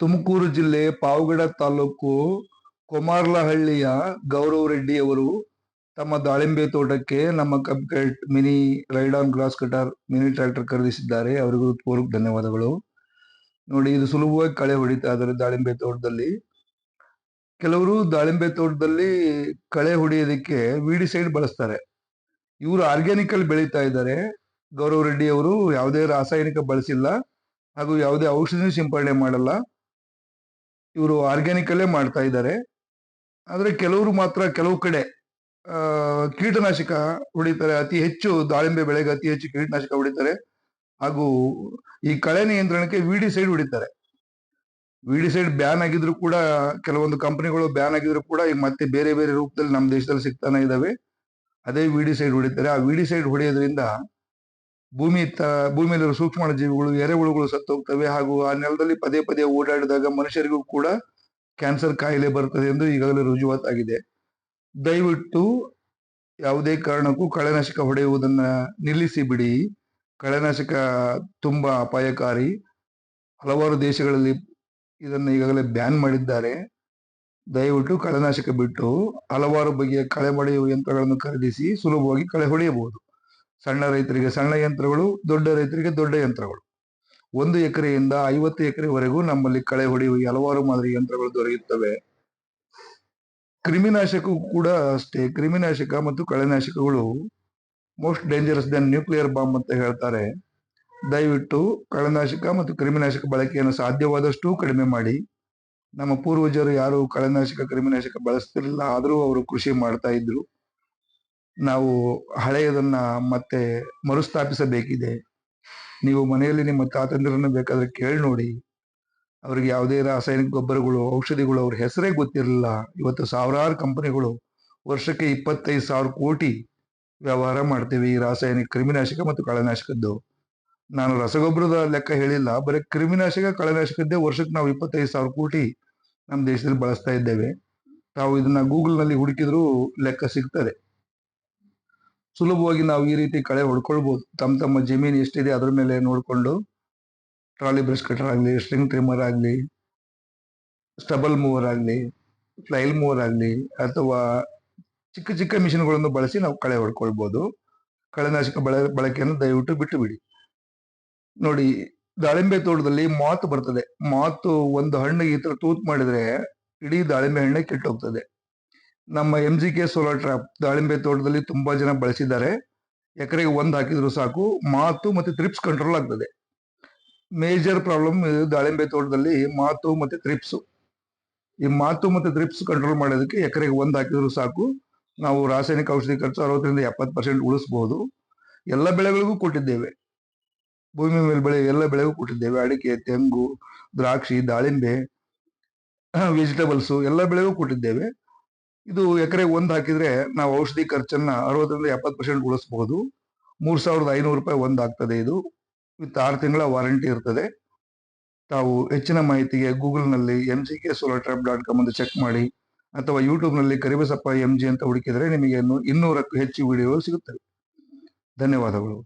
ತುಮಕೂರು ಜಿಲ್ಲೆ ಪಾವಗಡ ತಾಲೂಕು ಕುಮಾರ್ಲಹಳ್ಳಿಯ ಗೌರವ್ ರೆಡ್ಡಿ ಅವರು ತಮ್ಮ ದಾಳಿಂಬೆ ತೋಟಕ್ಕೆ ನಮ್ಮ ಕಬ್ಕೆಟ್ mini ride on grass cutter mini tractor ಖರೀದಿಸಿದ್ದಾರೆ. ಅವರಿಗೂ ಪೂರ್ವಕ ಧನ್ಯವಾದಗಳು. ನೋಡಿ, ಇದು ಸುಲಭವಾಗಿ ಕಳೆ ಹೊಡಿತಾ ಇದ್ದಾರೆ ದಾಳಿಂಬೆ ತೋಟದಲ್ಲಿ. ಕೆಲವರು ದಾಳಿಂಬೆ ತೋಟದಲ್ಲಿ ಕಳೆ ಹೊಡೆಯೋದಕ್ಕೆ ವಿಡಿಸೈಡ್ ಬಳಸ್ತಾರೆ. ಇವರು ಆರ್ಗ್ಯಾನಿಕ್ ಅಲ್ಲಿ ಬೆಳೀತಾ ಇದ್ದಾರೆ. ಗೌರವ್ ರೆಡ್ಡಿ ಅವರು ಯಾವುದೇ ರಾಸಾಯನಿಕ ಬಳಸಿಲ್ಲ ಹಾಗೂ ಯಾವುದೇ ಔಷಧಿ ಸಿಂಪಡಣೆ ಮಾಡಲ್ಲ. ಇವರು ಆರ್ಗ್ಯಾನಿಕ್ ಅಲ್ಲೇ ಮಾಡ್ತಾ ಇದ್ದಾರೆ. ಆದ್ರೆ ಕೆಲವರು ಮಾತ್ರ ಕೆಲವು ಕಡೆ ಕೀಟನಾಶಕ ಹೊಡಿತಾರೆ. ಅತಿ ಹೆಚ್ಚು ದಾಳಿಂಬೆ ಬೆಳೆಗೆ ಅತಿ ಹೆಚ್ಚು ಕೀಟನಾಶಕ ಹೊಡಿತಾರೆ. ಹಾಗೂ ಈ ಕಳೆ ನಿಯಂತ್ರಣಕ್ಕೆ ವಿಡಿ ಸೈಡ್ ಹೊಡಿತಾರೆ. ವಿಡಿಸೈಡ್ ಬ್ಯಾನ್ ಆಗಿದ್ರು ಕೂಡ, ಕೆಲವೊಂದು ಕಂಪನಿಗಳು ಬ್ಯಾನ್ ಆಗಿದ್ರು ಕೂಡ, ಈಗ ಮತ್ತೆ ಬೇರೆ ಬೇರೆ ರೂಪದಲ್ಲಿ ನಮ್ಮ ದೇಶದಲ್ಲಿ ಸಿಗ್ತಾನೆ ಇದ್ದಾವೆ. ಅದೇ ವಿಡಿ ಸೈಡ್ ಹೊಡಿತಾರೆ. ಆ ವಿಡಿ ಸೈಡ್ ಹೊಡೆಯೋದ್ರಿಂದ ಭೂಮಿ ಭೂಮಿಯಲ್ಲಿರುವ ಸೂಕ್ಷ್ಮ ಜೀವಿಗಳು ಎರೆಹುಳುಗಳು ಸತ್ತು ಹೋಗ್ತವೆ ಹಾಗೂ ಆ ನೆಲದಲ್ಲಿ ಪದೇ ಪದೇ ಓಡಾಡಿದಾಗ ಮನುಷ್ಯರಿಗೂ ಕೂಡ ಕ್ಯಾನ್ಸರ್ ಕಾಯಿಲೆ ಬರ್ತದೆ ಎಂದು ಈಗಾಗಲೇ ರುಜುವಾತಾಗಿದೆ. ದಯವಿಟ್ಟು ಯಾವುದೇ ಕಾರಣಕ್ಕೂ ಕಳೆನಾಶಕ ಹೊಡೆಯುವುದನ್ನ ನಿಲ್ಲಿಸಿ ಬಿಡಿ. ಕಳೆನಾಶಕ ತುಂಬಾ ಅಪಾಯಕಾರಿ. ಹಲವಾರು ದೇಶಗಳಲ್ಲಿ ಇದನ್ನು ಈಗಾಗಲೇ ಬ್ಯಾನ್ ಮಾಡಿದ್ದಾರೆ. ದಯವಿಟ್ಟು ಕಳೆನಾಶಕ ಬಿಟ್ಟು ಹಲವಾರು ಬಗೆಯ ಕಳೆ ಹೊಡೆಯುವ ಯಂತ್ರಗಳನ್ನು ಖರೀದಿಸಿ ಸುಲಭವಾಗಿ ಕಳೆ ಹೊಡೆಯಬಹುದು. ಸಣ್ಣ ರೈತರಿಗೆ ಸಣ್ಣ ಯಂತ್ರಗಳು, ದೊಡ್ಡ ರೈತರಿಗೆ ದೊಡ್ಡ ಯಂತ್ರಗಳು. ಒಂದು ಎಕರೆಯಿಂದ ಐವತ್ತು ಎಕರೆವರೆಗೂ ನಮ್ಮಲ್ಲಿ ಕಳೆ ಹೊಡೆಯುವ ಹಲವಾರು ಮಾದರಿ ಯಂತ್ರಗಳು ದೊರೆಯುತ್ತವೆ. ಕ್ರಿಮಿನಾಶಕ ಕೂಡ ಅಷ್ಟೇ. ಕ್ರಿಮಿನಾಶಕ ಮತ್ತು ಕಳೆನಾಶಕಗಳು most dangerous then nuclear bomb ಅಂತ ಹೇಳ್ತಾರೆ. ದಯವಿಟ್ಟು ಕಳೆನಾಶಕ ಮತ್ತು ಕ್ರಿಮಿನಾಶಕ ಬಳಕೆಯನ್ನು ಸಾಧ್ಯವಾದಷ್ಟು ಕಡಿಮೆ ಮಾಡಿ. ನಮ್ಮ ಪೂರ್ವಜರು ಯಾರು ಕಳೆನಾಶಕ, ಕ್ರಿಮಿನಾಶಕ ಬಳಸ್ತಿರಲಿಲ್ಲ, ಆದರೂ ಅವರು ಕೃಷಿ ಮಾಡ್ತಾ ಇದ್ರು. ನಾವು ಹಳೆಯದನ್ನ ಮತ್ತೆ ಮರುಸ್ಥಾಪಿಸಬೇಕಿದೆ. ನೀವು ಮನೆಯಲ್ಲಿ ನಿಮ್ಮ ತಾತಂದ್ರನ್ನು ಬೇಕಾದ್ರೆ ಕೇಳಿ ನೋಡಿ. ಅವ್ರಿಗೆ ಯಾವುದೇ ರಾಸಾಯನಿಕ ಗೊಬ್ಬರಗಳು, ಔಷಧಿಗಳು ಅವ್ರ ಹೆಸರೇ ಗೊತ್ತಿರಲಿಲ್ಲ. ಇವತ್ತು ಸಾವಿರಾರು ಕಂಪನಿಗಳು ವರ್ಷಕ್ಕೆ ಇಪ್ಪತ್ತೈದು ಸಾವಿರ ಕೋಟಿ ವ್ಯವಹಾರ ಮಾಡ್ತೀವಿ ಈ ರಾಸಾಯನಿಕ ಕ್ರಿಮಿನಾಶಕ ಮತ್ತು ಕಳೆನಾಶಕದ್ದು ನಾನು ರಸಗೊಬ್ಬರದ ಲೆಕ್ಕ ಹೇಳಿಲ್ಲ, ಬರೀ ಕ್ರಿಮಿನಾಶಕ ಕಳೆನಾಶಕದ್ದೇ ವರ್ಷಕ್ಕೆ ನಾವು ಇಪ್ಪತ್ತೈದು ಸಾವಿರ ಕೋಟಿ ನಮ್ಮ ದೇಶದಲ್ಲಿ ಬಳಸ್ತಾ ಇದ್ದೇವೆ. ತಾವು ಇದನ್ನ ಗೂಗಲ್ನಲ್ಲಿ ಹುಡುಕಿದ್ರೂ ಲೆಕ್ಕ ಸಿಗ್ತದೆ. ಸುಲಭವಾಗಿ ನಾವು ಈ ರೀತಿ ಕಳೆ ಹೊಡ್ಕೊಳ್ಬೋದು. ತಮ್ಮ ತಮ್ಮ ಜಮೀನು ಎಷ್ಟಿದೆ ಅದ್ರ ಮೇಲೆ ನೋಡಿಕೊಂಡು ಟ್ರಾಲಿ ಬ್ರಷ್ ಕಟರ್ ಆಗಲಿ, ಸ್ಟ್ರಿಂಗ್ ಟ್ರಿಮ್ಮರ್ ಆಗಲಿ, ಸ್ಟಬಲ್ ಮೂವರ್ ಆಗಲಿ, ಫ್ಲೈಲ್ ಮೂವರ್ ಆಗಲಿ ಅಥವಾ ಚಿಕ್ಕ ಚಿಕ್ಕ ಮಿಷಿನ್ಗಳನ್ನು ಬಳಸಿ ನಾವು ಕಳೆ ಹೊಡ್ಕೊಳ್ಬೋದು. ಕಳೆನಾಶಕ ಬಳ, ಬಳಕೆಯನ್ನು ದಯವಿಟ್ಟು ಬಿಟ್ಟು ಬಿಡಿ ನೋಡಿ, ದಾಳಿಂಬೆ ತೋಟದಲ್ಲಿ ಮಾತು ಬರ್ತದೆ. ಮಾತು ಒಂದು ಹಣ್ಣು ಈ ತರ ತೂತ್ ಮಾಡಿದ್ರೆ ಇಡೀ ದಾಳಿಂಬೆ ಹಣ್ಣೆ ಕೆಟ್ಟೋಗ್ತದೆ. ನಮ್ಮ M G K solar trap ದಾಳಿಂಬೆ ತೋಟದಲ್ಲಿ ತುಂಬಾ ಜನ ಬಳಸಿದ್ದಾರೆ. ಎಕರೆಗೆ ಒಂದು ಹಾಕಿದ್ರು ಸಾಕು. ಮಾತು ಮತ್ತೆ ತ್ರಿಪ್ಸ್ ಕಂಟ್ರೋಲ್ ಆಗ್ತದೆ. ಮೇಜರ್ ಪ್ರಾಬ್ಲಮ್ ದಾಳಿಂಬೆ ತೋಟದಲ್ಲಿ ಮಾತು ಮತ್ತೆ ತ್ರಿಪ್ಸು ಈ ಮಾತು ಮತ್ತೆ ತ್ರಿಪ್ಸ್ ಕಂಟ್ರೋಲ್ ಮಾಡೋದಕ್ಕೆ ಎಕರೆಗೆ ಒಂದು ಹಾಕಿದ್ರು ಸಾಕು. ನಾವು ರಾಸಾಯನಿಕ ಔಷಧಿ ಖರ್ಚು ಅರವತ್ತರಿಂದ ಎಪ್ಪತ್ತು ಪರ್ಸೆಂಟ್ ಉಳಿಸಬಹುದು ಎಲ್ಲ ಬೆಳೆಗಳಿಗೂ ಕೊಟ್ಟಿದ್ದೇವೆ. ಭೂಮಿ ಮೇಲೆ ಬೆಳೆ ಎಲ್ಲ ಬೆಳೆಗೂ ಕೊಟ್ಟಿದ್ದೇವೆ. ಅಡಿಕೆ, ತೆಂಗು, ದ್ರಾಕ್ಷಿ, ದಾಳಿಂಬೆ ವೆಜಿಟೇಬಲ್ಸು ಎಲ್ಲ ಬೆಳೆಗೂ ಕೊಟ್ಟಿದ್ದೇವೆ. ಇದು ಎಕರೆಗೆ ಒಂದ್ ಹಾಕಿದ್ರೆ ನಾವು ಔಷಧಿ ಖರ್ಚನ್ನ ಅರವತ್ತರಿಂದ ಎಪ್ಪತ್ತು ಪರ್ಸೆಂಟ್ ಉಳಿಸಬಹುದು ಮೂರ್ ಸಾವಿರದ ಐನೂರು ರೂಪಾಯಿ ಒಂದ್ ಆಗ್ತದೆ ಇದು. ವಿತ್ ಆರು ತಿಂಗಳ ವಾರಂಟಿ ಇರ್ತದೆ. ತಾವು ಹೆಚ್ಚಿನ ಮಾಹಿತಿಗೆ ಗೂಗಲ್ನಲ್ಲಿ M C K solar trap dot com ಅಂತ ಚೆಕ್ ಮಾಡಿ ಅಥವಾ ಯೂಟ್ಯೂಬ್ನಲ್ಲಿ ಕರಿಬಸಪ್ಪ ಎಂ ಜಿ ಅಂತ ಹುಡುಕಿದ್ರೆ ನಿಮಗೆ ಇನ್ನೂರಕ್ಕೂ ಹೆಚ್ಚು ವಿಡಿಯೋಗಳು ಸಿಗುತ್ತವೆ. ಧನ್ಯವಾದಗಳು.